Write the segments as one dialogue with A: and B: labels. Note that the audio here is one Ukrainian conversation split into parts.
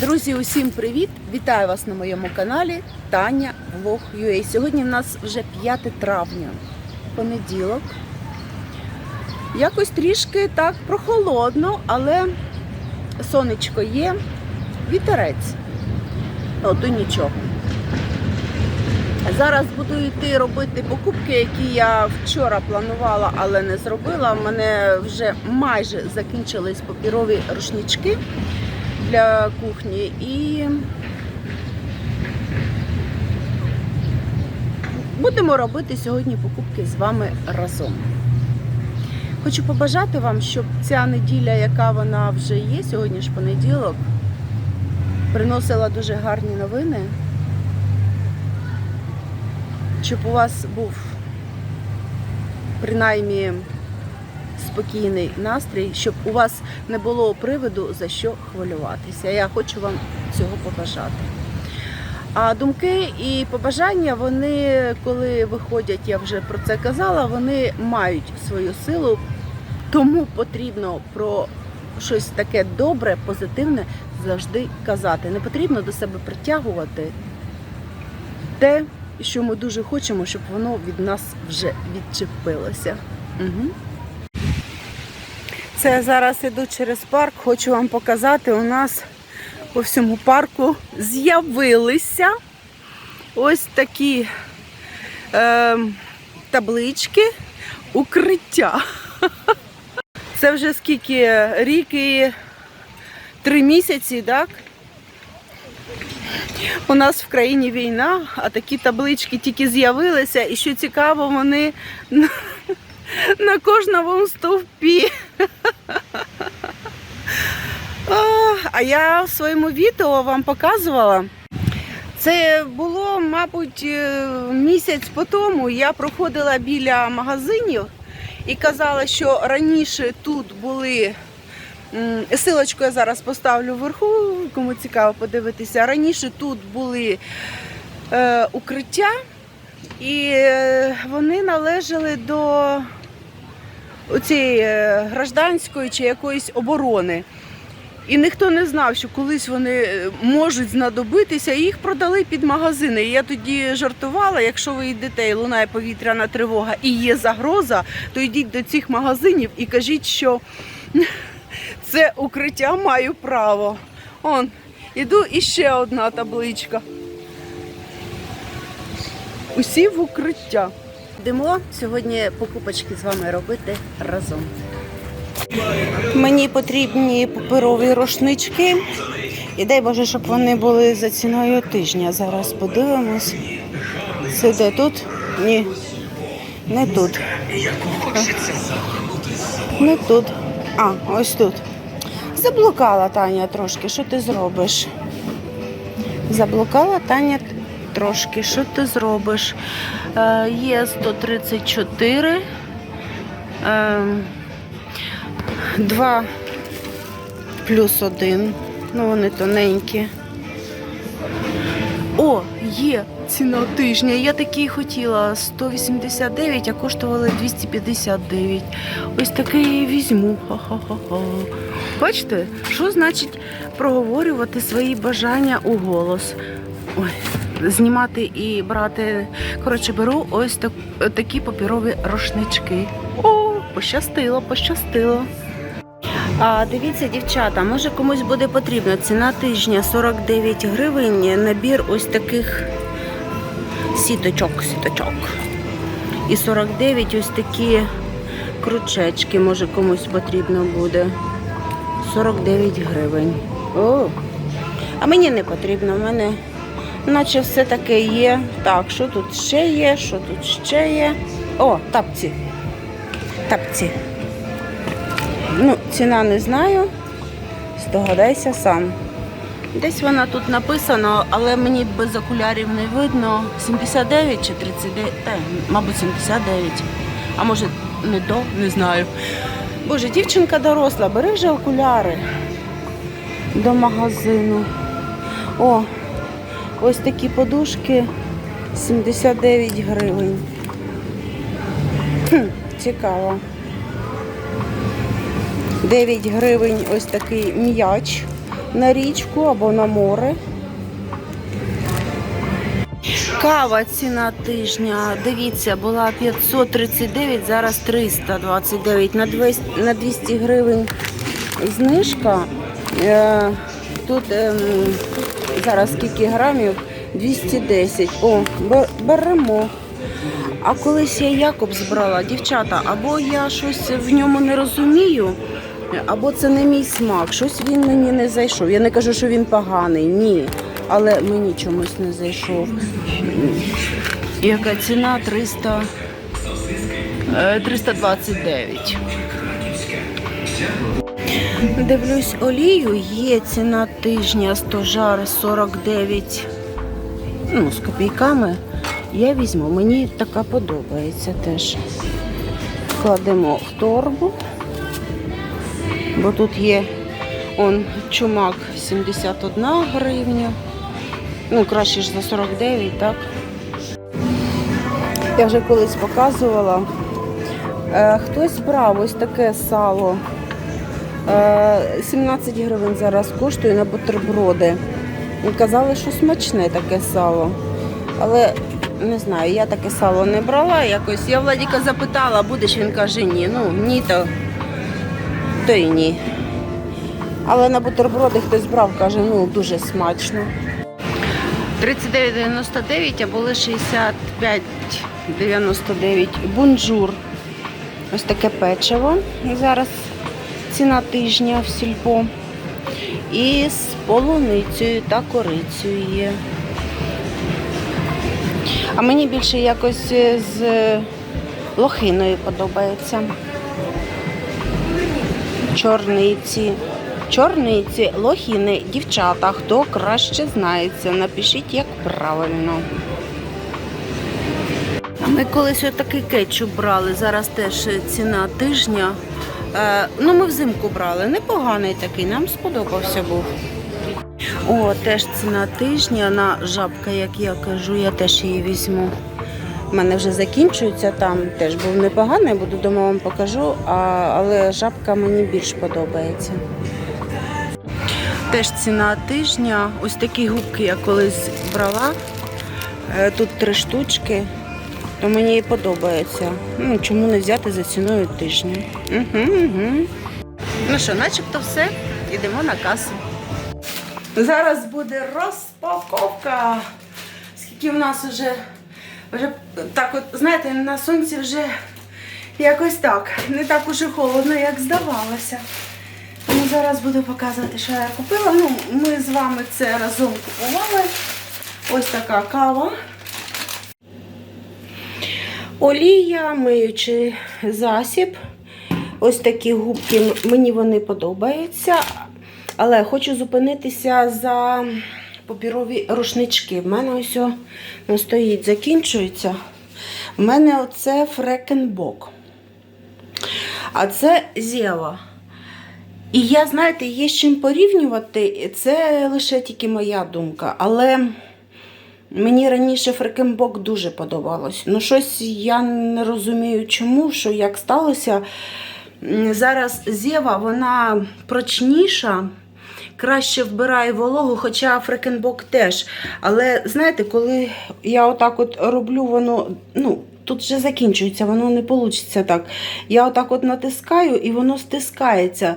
A: Друзі, усім привіт! Вітаю вас на моєму каналі Таня Влог UA. Сьогодні в нас вже 5 травня, понеділок. Якось трішки так прохолодно, але сонечко є, вітерець. Ну, то нічого. Зараз буду йти робити покупки, які я вчора планувала, але не зробила. У мене вже майже закінчились папірові рушнички для кухні і будемо робити сьогодні покупки з вами разом. Хочу побажати вам, щоб ця неділя, яка вона вже є, сьогодні ж понеділок, приносила дуже гарні новини, щоб у вас був принаймні спокійний настрій, щоб у вас не було приводу за що хвилюватися. Я хочу вам цього побажати. А думки і побажання, вони, коли виходять, я вже про це казала, вони мають свою силу, тому потрібно про щось таке добре, позитивне завжди казати. Не потрібно до себе притягувати те, що ми дуже хочемо, щоб воно від нас вже відчепилося. Угу. Це я зараз іду через парк, хочу вам показати, у нас по всьому парку з'явилися ось такі е, таблички укриття. Це вже скільки рік і три місяці, так? У нас в країні війна, а такі таблички тільки з'явилися, і що цікаво, вони на, кожному стовпі. А я в своєму відео вам показувала. Це було, мабуть, е, місяць по тому. Я проходила біля магазинів і казала, що раніше тут були. Силочку я зараз поставлю вверху, кому цікаво подивитися. Раніше тут були е, укриття, і е, вони належали до цієї е, гражданської чи якоїсь оборони. І ніхто не знав, що колись вони е, можуть знадобитися, і їх продали під магазини. І я тоді жартувала, якщо ви йдете і лунає повітряна тривога і є загроза, то йдіть до цих магазинів і кажіть, що це укриття маю право. Он, іду і ще одна табличка. Усі в укриття. Йдемо сьогодні покупочки з вами робити разом. Мені потрібні паперові рушнички. І дай Боже, щоб вони були за ціною тижня. Зараз подивимось. Це де тут? Ні. Не тут. Не тут. А, ось тут. Заблукала Таня трошки. Що ти зробиш? Заблукала Таня трошки. Що ти зробиш? Е, є 134. Е, 2 плюс 1. Ну, вони тоненькі. О, є ціна тижня. Я такий хотіла 189, а коштували 259. Ось такий візьму. Ха-ха-ха-ха. Бачите, що значить проговорювати свої бажання у голос? Ой, знімати і брати. Коротше, беру ось так, такі папірові рушнички. О, пощастило, пощастило. А дивіться, дівчата, може комусь буде потрібно. Ціна тижня 49 гривень. Набір ось таких сіточок, сіточок. І 49 ось такі крючечки, може комусь потрібно буде. 49 гривень. О, а мені не потрібно, в мене наче все таке є. Так, що тут ще є, що тут ще є. О, тапці. Тапці. Ну, ціна не знаю. Здогадайся сам. Десь вона тут написана, але мені без окулярів не видно. 79 чи 39, та, мабуть, 79. А може не до, не знаю. Боже, дівчинка доросла, бери вже окуляри до магазину. О, ось такі подушки 79 гривень. Хм, цікаво. 9 гривень ось такий м'яч на річку або на море. Кава ціна тижня. Дивіться, була 539, зараз 329 на 200, на 200 гривень знижка. Е, Тут ем, зараз скільки грамів? 210. О, беремо. А колись я Якоб збрала, дівчата, або я щось в ньому не розумію, або це не мій смак. Щось він мені не зайшов. Я не кажу, що він поганий, ні. Але мені чомусь не зайшов. Яка ціна 300, е, 329. Дивлюсь олію, є ціна тижня стожар 49 ну, з копійками. Я візьму, мені така подобається теж. Кладемо в торбу, бо тут є он чумак 71 гривня. Ну, краще ж за 49, так? Я вже колись показувала. Е, хтось брав ось таке сало. Е, 17 гривень зараз коштує на бутерброди. І казали, що смачне таке сало. Але не знаю, я таке сало не брала якось. Я Владіка запитала, будеш, він каже, ні. Ну, ні, то, то. Але на бутерброди хтось брав, каже, ну дуже смачно. 39,99, а були 65,99. Бунжур. Ось таке печиво. Зараз ціна тижня в сільпо. І з полуницею та корицею є. А мені більше якось е, з лохиною подобається. Чорниці. Чорниці, лохіни, дівчата, хто краще знається, напишіть, як правильно. Ми колись отакий кетчуп брали, зараз теж ціна тижня. Е, ну, ми взимку брали. Непоганий такий, нам сподобався був. О, теж ціна тижня на жабка, як я кажу, я теж її візьму. У мене вже закінчується там, теж був непоганий, буду дома вам покажу, а, але жабка мені більш подобається. Теж ціна тижня. Ось такі губки я колись брала. Е, Тут три штучки, то мені і подобається. Ну, чому не взяти за ціною тижня? Угу, угу. Ну що, начебто все, йдемо на касу. Зараз буде розпаковка. Скільки в нас вже, вже так от, знаєте, на сонці вже якось так. Не так уже холодно, як здавалося. Тому зараз буду показувати, що я купила. Ну, ми з вами це разом купували. Ось така кава. Олія, миючий засіб. Ось такі губки, мені вони подобаються. Але хочу зупинитися за папірові рушнички. В мене ось ну, стоїть, закінчується. В мене оце фрекенбок. А це зєва. І я, знаєте, є з чим порівнювати. Це лише тільки моя думка. Але мені раніше фрекенбок дуже подобалось. Ну, щось я не розумію, чому, що як сталося. Зараз зєва, вона прочніша, краще вбирає вологу, хоча фрекенбок теж. Але знаєте, коли я отак от роблю, воно, ну, тут вже закінчується, воно не вийде так. Я отак от натискаю і воно стискається.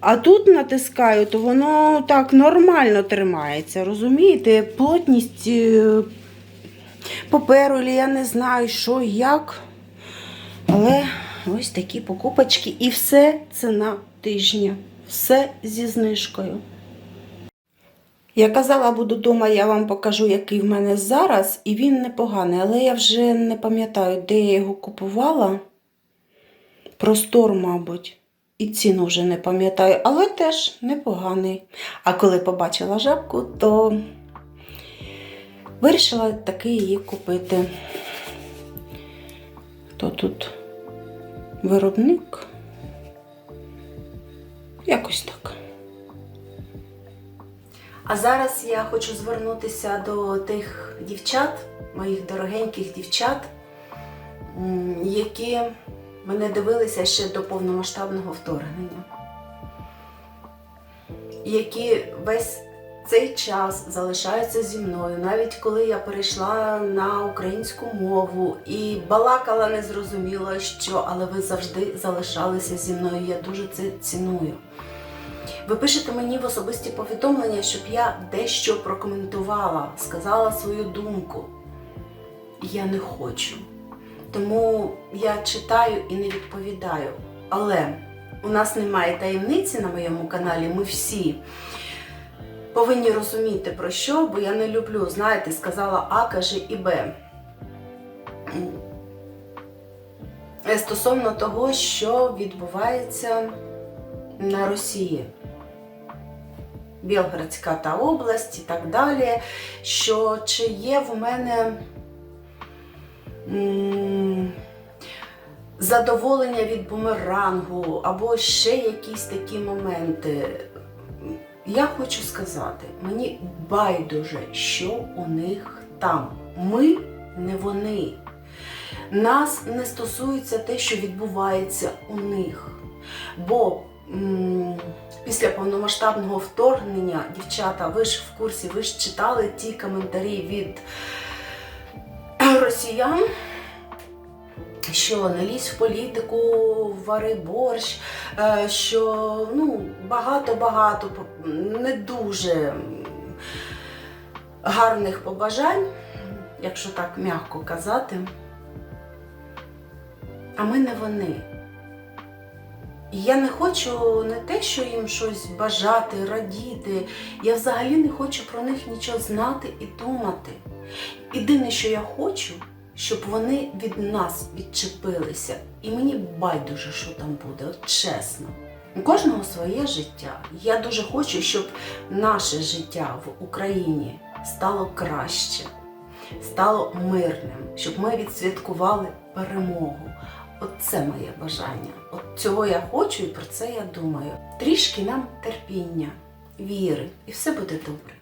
A: А тут натискаю, то воно так нормально тримається. Розумієте? Плотність е, паперу, я не знаю, що, як. Але ось такі покупочки. І все ціна тижня. Все зі знижкою. Я казала, буду вдома, я вам покажу, який в мене зараз, і він непоганий, але я вже не пам'ятаю, де я його купувала. Простор, мабуть. І ціну вже не пам'ятаю, але теж непоганий. А коли побачила жабку, то вирішила таки її купити. Хто тут виробник? Якось так. А зараз я хочу звернутися до тих дівчат, моїх дорогеньких дівчат, які мене дивилися ще до повномасштабного вторгнення. які весь цей час залишаються зі мною, навіть коли я перейшла на українську мову і балакала незрозуміло що, але ви завжди залишалися зі мною. Я дуже це ціную. Ви пишете мені в особисті повідомлення, щоб я дещо прокоментувала, сказала свою думку. Я не хочу. Тому я читаю і не відповідаю. Але у нас немає таємниці на моєму каналі. Ми всі повинні розуміти про що, бо я не люблю, знаєте, сказала А, каже і Б. Е, Стосовно того, що відбувається на Росії. Білградська та область і так далі. Що чи є в мене задоволення від бумерангу або ще якісь такі моменти. Я хочу сказати, мені байдуже, що у них там. Ми не вони. Нас не стосується те, що відбувається у них. Бо м, після повномасштабного вторгнення, дівчата, ви ж в курсі, ви ж читали ті коментарі від росіян, що не лізь в політику, вари борщ, е, що ну, багато-багато не дуже гарних побажань, якщо так м'яко казати. А ми не вони. І я не хочу не те, що їм щось бажати, радіти. Я взагалі не хочу про них нічого знати і думати. Єдине, що я хочу, щоб вони від нас відчепилися. І мені байдуже, що там буде, от чесно. У кожного своє життя. Я дуже хочу, щоб наше життя в Україні стало краще, стало мирним, щоб ми відсвяткували перемогу. От це моє бажання. От цього я хочу і про це я думаю. Трішки нам терпіння, віри, і все буде добре.